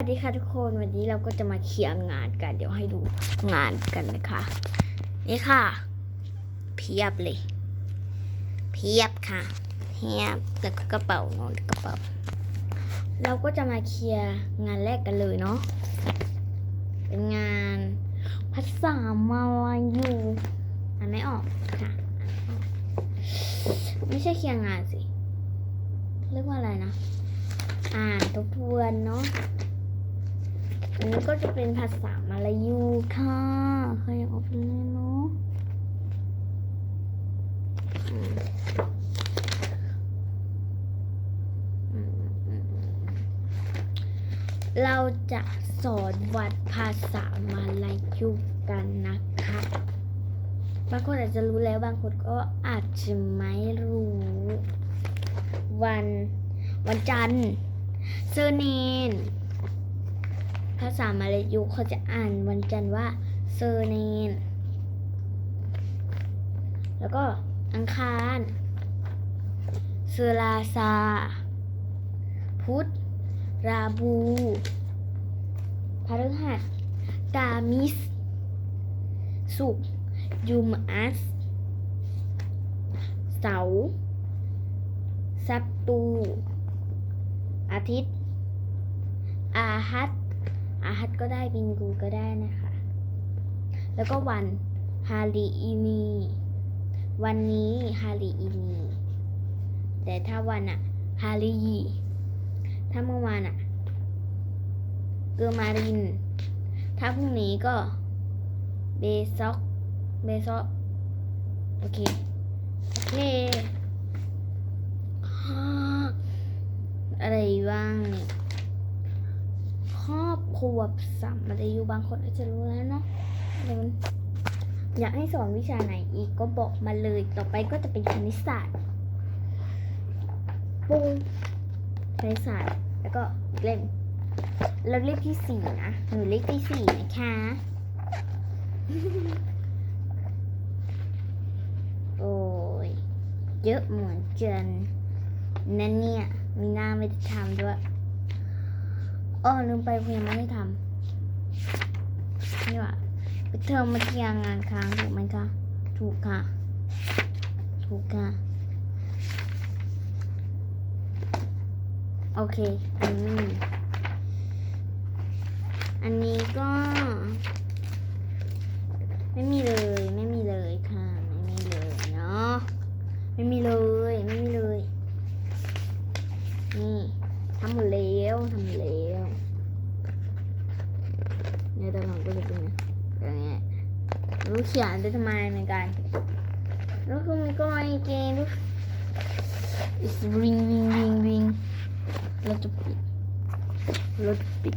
สวัสดีค่ะทุกคนวันนี้เราก็จะมาเคลียร์งานกัน เดี๋ยวให้ดูงานกันนะคะ นี่ค่ะ เพียบเลย เพียบค่ะเพียบแล้วก็กระเป๋างอกระเป๋าเราก็จะมาเคลียร์งานแรกกันเลยเนาะเป็นงานภาษามาลายูอ่านไม่ออกค่ะไม่ออกไม่ใช่เคลียร์งานสิเรียกว่าอะไรนะ อ่านทบทวนเนาะ อันนี้ก็จะเป็นภาษามาลายูค่ะเคยอยากเอาไปเล่นเนาะเราจะสอนวัดภาษามาลายูกันนะคะ บางคนอาจจะรู้แล้วบางคนก็อาจจะไม่รู้ วัน วันจันทร์เซอร์เนน ภาษามาลายูเขาจะอ่านวันจันทร์ว่าเซอร์เนนแล้วก็อังคารเซอราซา พุธราบูพฤหัสกามิส สุกร์ยุมัส เสาร์ซับตู อาทิตย์ อาฮัต อาฮัตก็ได้บิงกูก็ได้นะคะ แล้วก็วันฮาลีอีนีวันนี้ฮาลีอีนีแต่ถ้าวันอะฮาลียีถ้าเมื่อวานอะเกอร์มาริน ถ้าพรุ่งนี้ก็เบซอกเบซอกโอเค โอเค อะไรบ้างเนี่ย รอบสามมาอายุบางคนอาจจะรู้แล้วเนาะเดี๋ยวอยากให้สอนวิชาไหนอีกก็บอกมาเลย ต่อไปก็จะเป็นคณิตศาสตร์ปุ้งคณิตศาสตร์ แล้วก็อีกเล่มแล้วเลขที่สี่นะหนูเลขที่สี่นะคะโอ้ยเยอะเหมือนกันนั่นเนี่ย มีหน้าไม่ได้ทำด้วย อ๋อลืมไปคุณยังไม่ได้ทำนี่ว่าไปเทอมมาเคลียร์งานค้างถูกไหมคะถูกค่ะ ถูกค่ะ โอเคอันนี้อันนี้ก็ ไม่มีเลย ไม่มีเลยค่ะ ไม่มีเลยเนาะไม่มีเลย ไม่มีเลย นี่ ทำหมดแล้วทำหมดแล้วเนี่ยแต่ผมก็จะเป็นอย่างเงี้ยรู้เขียนได้ทำไมเหมือนกันแล้วคือมันก็ไอเกมรู้ is ring ring ring ring เราจะปิดเราจะปิด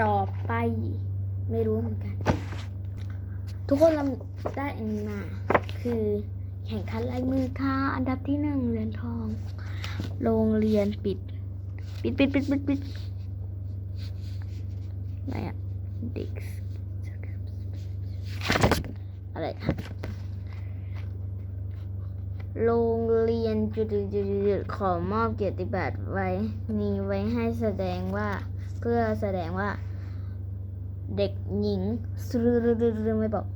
ต่อไปไม่รู้เหมือนกัน ทุกคนเราได้อันนี้มาคือ แข่งขันลายมือค่ะ อันดับที่หนึ่งเหรียญทอง โรงเรียนปิด ปิดปิดปิดปิดปิดอะไรอะเด็กอะไรอะโรงเรียนจุดจุดจุดจุดขอมอบเกียรติบัตรไว้นี้ไว้ให้แสดงว่า เพื่อแสดงว่า เด็กหญิง ไม่บอก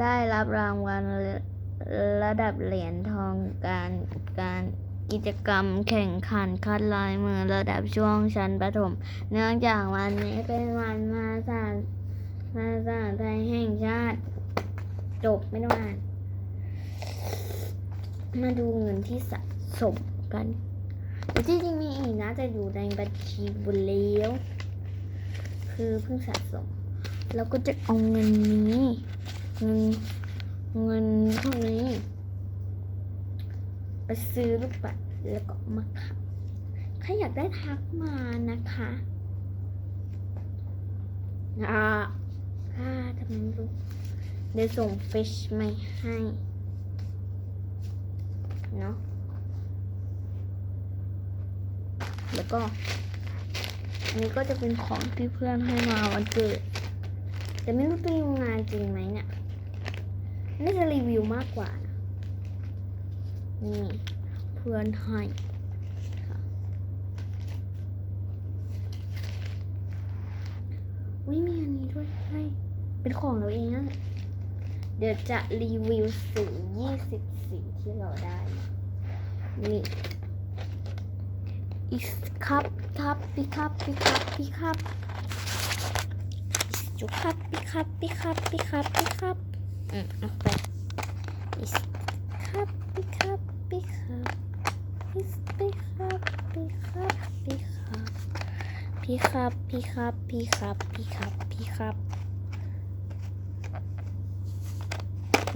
ได้รับรางวัลระดับเหรียญทองการการกิจกรรมแข่งขันคัดลายมือระดับช่วงชั้นประถม เนื่องจากวันนี้เป็นวันมาสามาสาไทยแห่งชาติ จบไม่ต้องอ่าน มาดูเงินที่สะสมกันที่จริงมีอีกนะจะอยู่ในบัญชีบุญเลี้ยว คือเพิ่งสะสม แล้วก็จะเอาเงินนี้ เงินเงินพวกนี้ ไปซื้อลูกปัดแล้วก็มาขายใครอยากได้ทักมานะคะอ่าค่ะทำไมรู้เดี๋ยวส่งฟิชมาให้เนาะแล้วก็อันนี้ก็จะเป็นของที่เพื่อนให้มาวันเกิด แต่ไม่รู้เป็นโรงงานจริงไหมเนี่ย มากกว่านะนี่เพื่อนให้ค่ะวิมีอันนี้ด้วยให้เป็นของเราเองนะเดี๋ยวจะรีวิวสี20สีที่เราได้ นี่อีกครับครับปีครับปีครับปีครับจุครับปีครับปีครับปีครับปีครับอืมเอาไป อีกครับปีครับปีครับปีปีครับปีครับปีครับปีครับปีครับปีครับปีครับปีครับ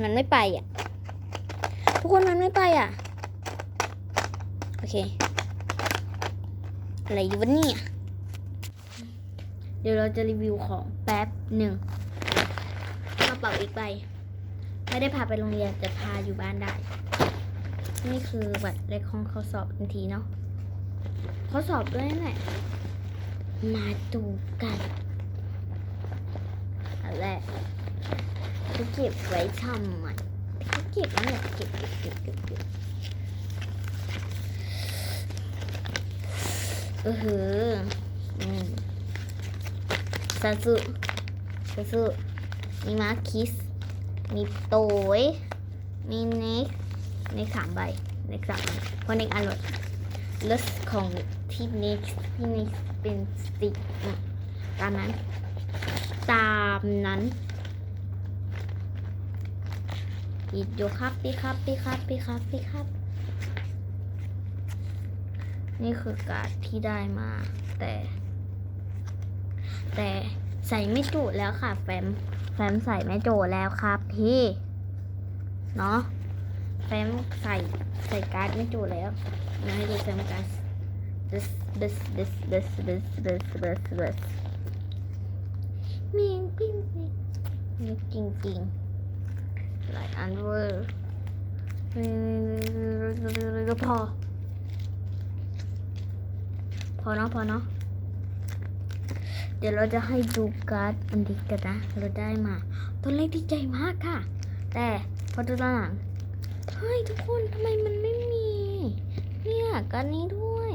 มันไม่ไปอะ ทุกคนมันไม่ไปอะ โอเค อะไรอยู่วะเนี่ยเดี๋ยวเราจะรีวิวของแป๊บหนึ่งกระเป๋าอีกใบ ไม่ได้พาไปโรงเรียนแต่พาอยู่บ้านได้ นี่คือบัตรเลขห้องเขาสอบทันทีเนาะเขาสอบด้วยแหละมาดูกันอันแรเขาเก็บไว้ทำไมเขาเก็บนั่นะเก็บเก็บเก็บเก็บเก็บเออหืออืมซาซุซาซุมีมาคิส มีโตยมีเน็กเน็กสามใบเน็กสามใบเพราะเน็กอร่อยเลสของที่เน็กที่เน็กเป็นสติกตามนั้น ตามนั้นอีกอยู่ครับพี่ครับพี่ครับพี่ครับพี่ครับ นี่คือการที่ได้มา แต่ แต่ใส่ไม่จุแล้วค่ะแฟม แฟมใส่ไม่โจแล้วครับพี่เนาะแฟมใส่ใส่การ์ดไม่โจแล้วนะให้ดูแฟมการ์ด this this this this this this this this มีจริงจริงมีจริงจริงหลายอันเวอร์ก็พอพอเนาะพอเนาะ เดี๋ยวเราจะให้ดูการ์ดอันนี้กันนะ เราได้มาตอนแรกดีใจมากค่ะ แต่พอดูตอนหลังเฮ้ยทุกคนทำไมมันไม่มี เนี่ยการนี้ด้วย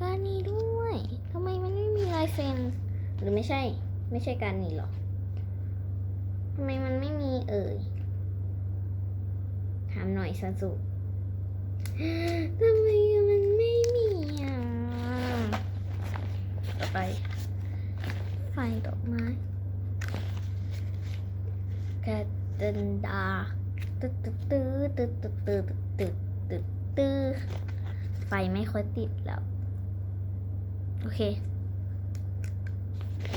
การนี้ด้วยทำไมมันไม่มีลายเซ็นหรือไม่ใช่ ไม่ใช่การนี้หรอทำไมมันไม่มีเอ่ยถามหน่อยสันสุทำไมมันไม่มีอะต่อไป ไฟดอกไม้แคเดนดาตึ๊ดตึ๊ดตึ๊ดตึ๊ดตึ๊ดตึ๊ดตึ๊ดตึ๊ดตึ๊ดไฟไม่ค่อยติดแล้ว โอเค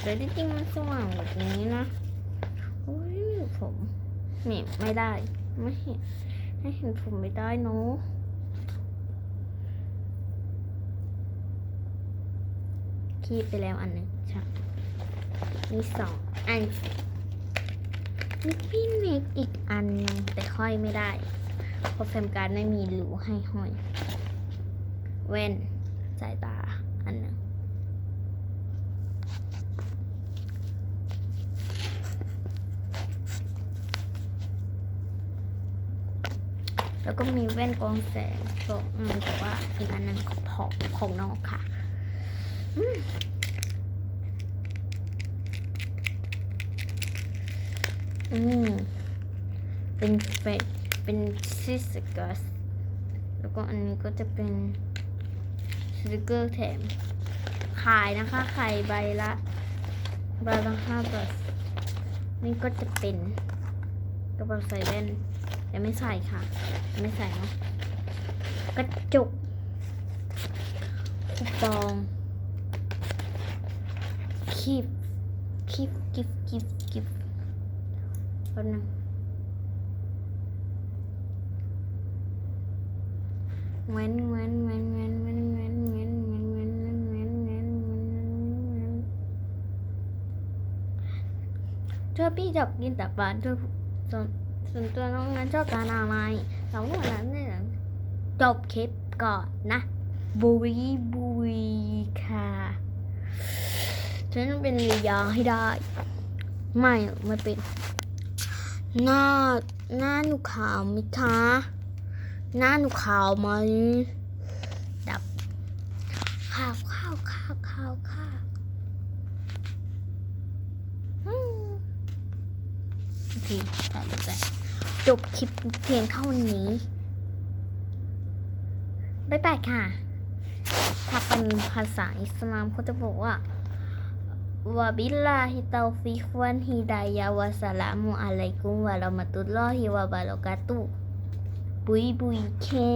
แต่ที่จริงมันสว่างแบบนี้นะโอ้ยผมนี่ไม่ได้ ไม่เห็นให้เห็นผมไม่ได้เนอะคีบไปแล้วอันหนึ่งใช่ มีสองอันมีพี่เน็กอีกอันนึงแต่ห้อยไม่ได้ เพราะแฟมการ์ดไม่มีรูให้ห้อย เว้นสายตาอันหนึ่งแล้วก็มีแว่นกรองแสงสองอันแต่ว่าอีกอันนึงของของของนอกค่ะ อืมเป็นเฟดเป็นซิสกัสแล้วก็อันนี้ก็จะเป็นสติกเกอร์แถม ขายนะคะขายใบละใบละห้าบาทนี่ก็จะเป็นกระเป๋าใส่แว่นแต่ไม่ใส่ค่ะ ไม่ใส่เนาะกระจุกคูปองคีบคีบกิฟกิฟกิฟ ป๊บนึงเว้นเว้นเว้นเว้นเว้นเว้นเว้นเว้นเว้นเว้นเว้นเว้นเว้นเว้นชอบพี่ชอบกินแต่ปลาชอบส่วนส่วนตัวน้องนั้นชอบทานอะไรสองคนนั้นเนี่ยจบคลิปก่อนนะบุยบุยค่ะฉันต้องเป็นลียาให้ได้ ไม่ไม่เป็น หน้าหน้าหนูขาวไหมคะ หน้าหนูขาวไหมดับข้าวข้าวข้าวข้าวข้าวอืมโอเคตัดไปจบคลิปเพียงเท่านี้ บ๊ายบายค่ะ ถ้าเป็นภาษาอิสลามเขาจะบอกว่า วะบิลลาฮิตาฟิควันฮิดายาวะสลามุอะลัยกุมวะเราะมะตุลลอฮิวะบะเราะกาตุบุยบุยแค่